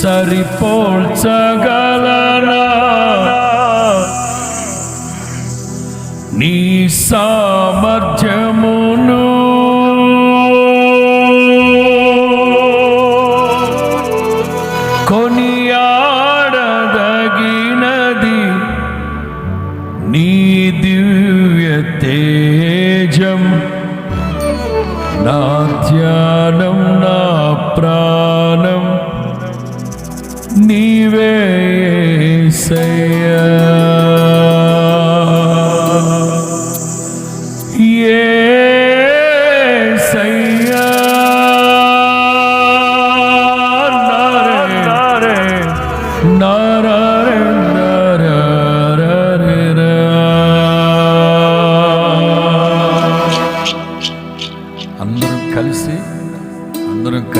సరిపోల్చగలనా నీ సామర్థ్యమును కొనియాడదగినది నీ దివ్య తేజం నా ధ్యానం నా நீவே செய்ய అందరం కలిసి అందరం కలిసి